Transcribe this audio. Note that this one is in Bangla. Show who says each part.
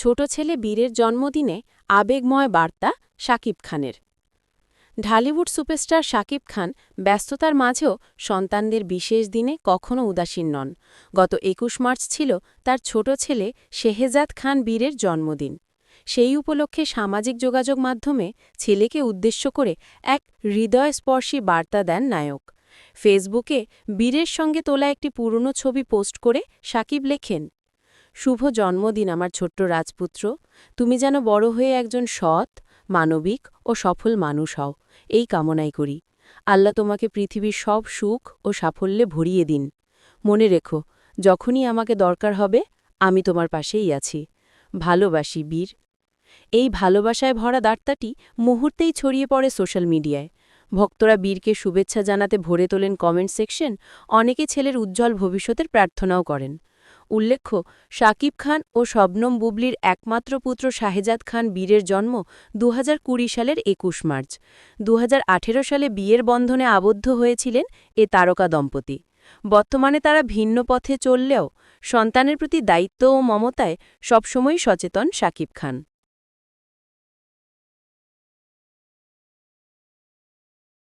Speaker 1: ছোট ছেলে বীরের জন্মদিনে আবেগময় বার্তা শাকিব খানের। ঢালিউড সুপারস্টার শাকিব খান ব্যস্ততার মাঝেও সন্তানদের বিশেষ দিনে কখনও উদাসীন নন। গত একুশ মার্চ ছিল তার ছোট ছেলে শেহেজাদ খান বীরের জন্মদিন। সেই উপলক্ষে সামাজিক যোগাযোগ মাধ্যমে ছেলেকে উদ্দেশ্য করে এক হৃদয়স্পর্শী বার্তা দেন নায়ক। ফেসবুকে বীরের সঙ্গে তোলা একটি পুরনো ছবি পোস্ট করে সাকিব লেখেন শুভ জন্মদিন, আমার ছোট্ট রাজপুত্র। তুমি যেন বড় হয়ে একজন সৎ, মানবিক ও সফল মানুষ হও। এই কামনাই করি। আল্লাহ তোমাকে পৃথিবীর সব সুখ ও সাফল্যে ভরিয়ে দিন। মনে রেখো, যখনই আমাকে দরকার হবে, আমি তোমার পাশেই আছি। ভালোবাসি, বীর। এই ভালোবাসায় ভরা বার্তাটি মুহূর্তেই ছড়িয়ে পড়ে সোশ্যাল মিডিয়ায়। ভক্তরা বীরকে শুভেচ্ছা জানাতে ভরে তোলেন কমেন্ট সেকশন। অনেকে ছেলের উজ্জ্বল ভবিষ্যতের প্রার্থনাও করেন। উল্লেখ্য, শাকিব খান ও শবনম বুবলির একমাত্র পুত্র শাহেজাদ খান বীরের জন্ম দু হাজার কুড়ি সালের একুশ মার্চ। দু হাজার আঠেরো সালে বিয়ের বন্ধনে আবদ্ধ হয়েছিলেন এ তারকা দম্পতি। বর্তমানে তারা ভিন্ন পথে চললেও সন্তানের প্রতি দায়িত্ব ও মমতায় সবসময়ই সচেতন শাকিব খান।